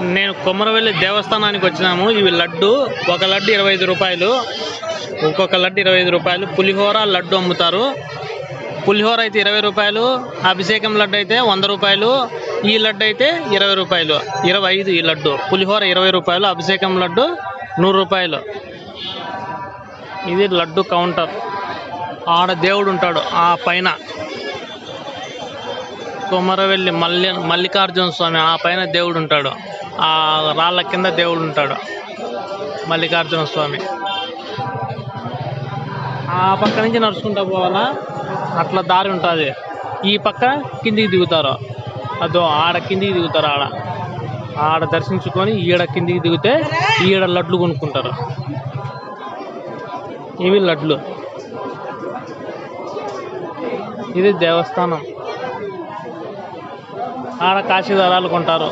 నేను కొమరవెల్లి దేవస్థానానికి వచ్చినాము. ఇవి లడ్డు ఒక లడ్డు ఇరవై ఐదు రూపాయలు ఒక్కొక్క లడ్డు ఇరవై ఐదు రూపాయలు. పులిహోర లడ్డు అమ్ముతారు. పులిహోర అయితే ఇరవై రూపాయలు అభిషేకం లడ్డు అయితే వంద రూపాయలు ఈ లడ్డు అయితే ఇరవై రూపాయలు ఇరవై ఐదు ఈ లడ్డు. పులిహోర ఇరవై రూపాయలు అభిషేకం లడ్డు నూరు రూపాయలు. ఇది లడ్డు కౌంటర్. ఆడ దేవుడు ఉంటాడు ఆ పైన. కొమరవెల్లి మల్లి మల్లికార్జున స్వామి ఆ పైన దేవుడు ఉంటాడు. ఆ రాళ్ళ కింద దేవుడు ఉంటాడు. మల్లికార్జున స్వామి. ఆ పక్క నుంచి నడుచుకుంటా పోవాలా? అట్లా దారి ఉంటుంది. ఈ పక్క కిందికి దిగుతారు. అదో ఆడ కిందికి దిగుతారు ఆడ. ఆడ దర్శించుకొని ఈడ కిందికి దిగితే ఈడ లడ్లు కొనుక్కుంటారు. ఇవి లడ్లు. ఇది దేవస్థానం. ఆడ కాశీదారాలు కొంటారు.